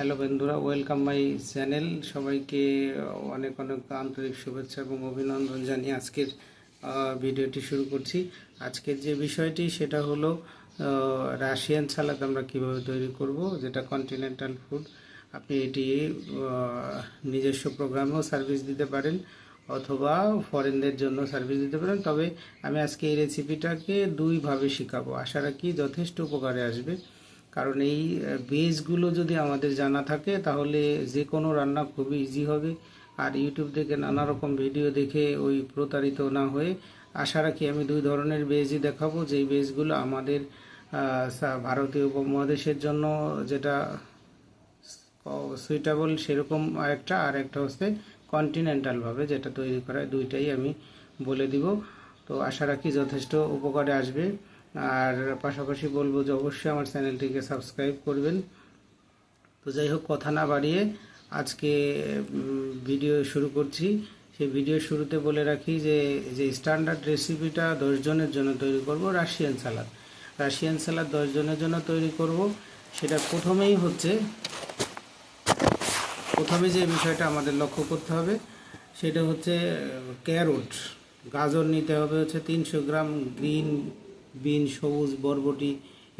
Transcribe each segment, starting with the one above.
Hello বন্ধুরা welcome my channel সবাইকে অনেক অনেক আন্তরিক শুভেচ্ছা এবং অভিনন্দন জানিয়ে আজকের ভিডিওটি শুরু করছি। আজকের যে বিষয়টি, সেটা হলো রাশিয়ান সালাদ আমরা কীভাবে তৈরি করব, যেটা কন্টিনেন্টাল ফুড আপনি এটি নিজস্ব প্রোগ্রামেও সার্ভিস দিতে পারেন, অথবা ফরেনদের জন্য সার্ভিস দিতে পারেন। তবে আমি আজকে এই রেসিপিটাকে দুইভাবে শেখাবো। আশা রাখি যথেষ্ট উপকারে আসবে। কারণ এই বেসগুলো যদি আমাদের জানা থাকে, তাহলে যে কোনো রান্না খুবই ইজি হবে। আর ইউটিউব থেকে নানা রকম ভিডিও দেখে ওই প্রতারিত না হয়ে আশা রাখি আমি দুই ধরনের বেজই দেখাবো। যেই বেসগুলো আমাদের ভারতীয় উপমহাদেশের জন্য যেটা সুইটেবল সেরকম একটা আর একটা হচ্ছে কন্টিনেন্টালভাবে যেটা তৈরি করা দুইটাই আমি বলে দিব। তো আশা রাখি যথেষ্ট উপকারে আসবে। আর পাশাপাশি বলব যে অবশ্যই আমার চ্যানেলটিকে সাবস্ক্রাইব করবেন। তো যাই হোক, কথা না বাড়িয়ে আজকে ভিডিও শুরু করছি। সেই ভিডিও শুরুতে বলে রাখি যে যে স্ট্যান্ডার্ড রেসিপিটা দশ জনের জন্য তৈরি করব রাশিয়ান সালাদ রাশিয়ান সালাদ দশ জনের জন্য তৈরি করব। সেটা প্রথমেই হচ্ছে, প্রথমে যে বিষয়টা আমাদের লক্ষ্য করতে হবে, সেটা হচ্ছে ক্যারোট গাজর নিতে হবে হচ্ছে তিনশো গ্রাম গ্রিন বিন, সবুজ, বরবটি,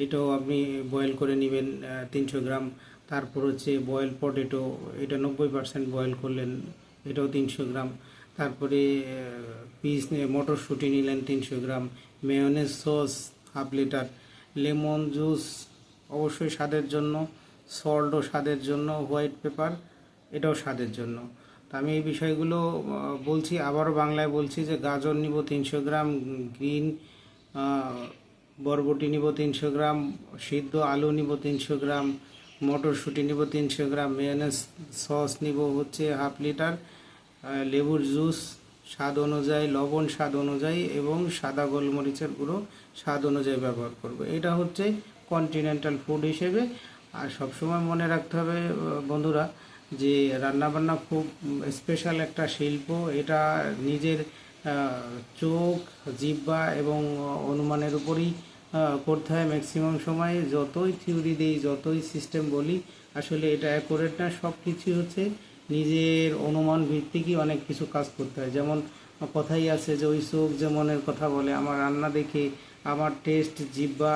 এটাও আপনি বয়েল করে নেবেন তিনশো গ্রাম। তারপর হচ্ছে বয়েল পটেটো এটা নব্বই পার্সেন্ট বয়েল করলেন, এটাও তিনশো গ্রাম। তারপরে পিস মটরশুঁটি নিলেন তিনশো gram. Mayonnaise sauce half litre lemon juice অবশ্যই স্বাদের জন্য। সল্টও স্বাদের জন্য। হোয়াইট পেপার এটাও স্বাদের জন্য। তো আমি এই বিষয়গুলো বলছি, আবারও বাংলায় বলছি যে গাজর নিব তিনশো গ্রাম গ্রিন বরবটি নিব তিনশো গ্রাম, সিদ্ধ আলু নিব তিনশো গ্রাম, মটরশুঁটি নিব তিনশো গ্রাম মেয়নেজ সস নিব হচ্ছে হাফ লিটার লেবুর জুস স্বাদ অনুযায়ী, লবণ স্বাদ অনুযায়ী এবং সাদা গোলমরিচের গুঁড়ো স্বাদ অনুযায়ী ব্যবহার করব। এটা হচ্ছে কন্টিনেন্টাল ফুড হিসেবে। আর সবসময় মনে রাখতে হবে বন্ধুরা, যে রান্নাবান্না খুব স্পেশাল একটা শিল্প। এটা নিজের চোখ, জিহ্বা এবং অনুমানের উপরই করতে হয় ম্যাক্সিমাম সময়, যতই থিওরি দিই, যতই সিস্টেম বলি, আসলে এটা অ্যাকুরেট না সব কিছুই হচ্ছে নিজের অনুমান ভিত্তিকই অনেক কিছু কাজ করতে হয়। যেমন কথাই আছে যে, ওই চোখ যে মনের কথা বলে, আমার রান্না দেখে, আমার টেস্ট জিব্বা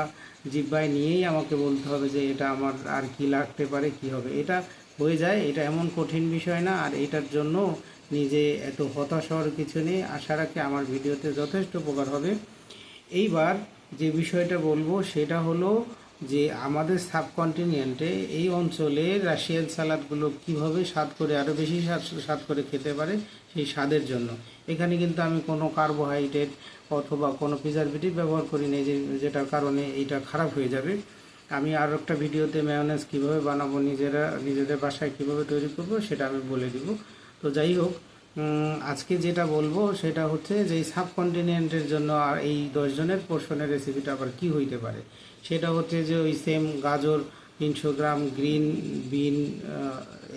জিব্বায় নিয়েই আমাকে বলতে হবে যে, এটা আমার আর কি লাগতে পারে, কি হবে। এটা হয়ে যায়, এটা এমন কঠিন বিষয় না, আর এটার জন্য নিজে এত হতাশ হওয়ার কিছু নেই, আশা রাখি আমার ভিডিওতে যথেষ্ট উপকার হবে। এইবার যে বিষয়টা বলব, সেটা হলো যে আমাদের সাবকন্টিনেন্টে এই অঞ্চলে রাশিয়ান সালাদগুলো কীভাবে স্বাদ করে আরও বেশি স্বাদ করে খেতে পারে সেই স্বাদের জন্য। এখানে কিন্তু আমি কোনো কার্বোহাইড্রেট অথবা কোনো প্রিজারভেটিভ ব্যবহার করি না যে যেটার কারণে এইটা খারাপ হয়ে যাবে। আমি আর একটা ভিডিওতে ম্যায়োনেজ কীভাবে বানাবো, নিজেরা, নিজেদের বাসায় কীভাবে তৈরি করব, সেটা আমি বলে দিব। তো যাই হোক আজকে যেটা বলব সেটা হচ্ছে যে সাবকন্টিনেন্টের জন্য আর এই দশজনের পোর্শনের রেসিপিটা আবার কি হইতে পারে? সেটা হচ্ছে যে ওই সেম গাজর তিনশো গ্রাম গ্রিন বিন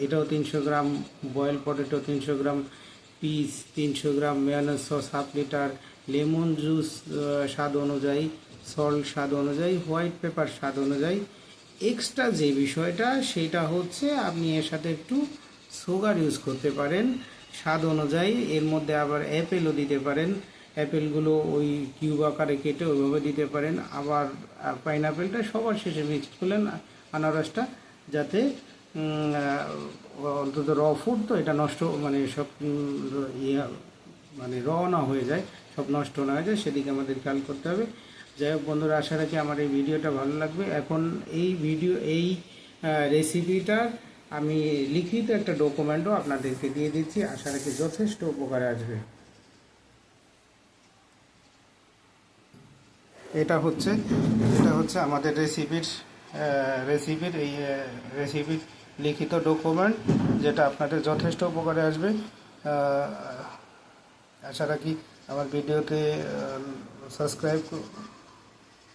এটাও তিনশো গ্রাম বয়েল পটেটো তিনশো গ্রাম পিস তিনশো gram mayonnaise sauce half litre lemon juice স্বাদ অনুযায়ী সল্ট স্বাদ অনুযায়ী হোয়াইট পেপার স্বাদ অনুযায়ী। এক্সট্রা যে বিষয়টা সেটা হচ্ছে আপনি এর সাথে একটু সুগার ইউজ করতে পারেন। স্বাদ অনুযায়ী এর মধ্যে আবার অ্যাপেলও দিতে পারেন। অ্যাপেলগুলো ওই কিউব আকারে কেটে ওইভাবে দিতে পারেন। আবার পাইনাপেলটা সবার শেষে মিক্সড করলেন আনারসটা যাতে অন্তত র ফুড তো এটা নষ্ট মানে সব ইয়ে মানে র না হয়ে যায়, সব নষ্ট না হয়ে যায়, সেদিকে আমাদের খেয়াল করতে হবে। যাই হোক বন্ধুরা, আশা রাখি আমার এই ভিডিওটা ভালো লাগবে। এখন এই ভিডিও, এই রেসিপিটার আমি লিখিত একটা ডকুমেন্টও আপনাদেরকে দিয়ে দিচ্ছি। আশা রাখি যথেষ্ট উপকারে আসবে। এটা হচ্ছে এটা হচ্ছে আমাদের রেসিপির রেসিপির এই রেসিপির লিখিত ডকুমেন্ট যেটা আপনাদের যথেষ্ট উপকারে আসবে। আশা রাখি আমার ভিডিওতে সাবস্ক্রাইব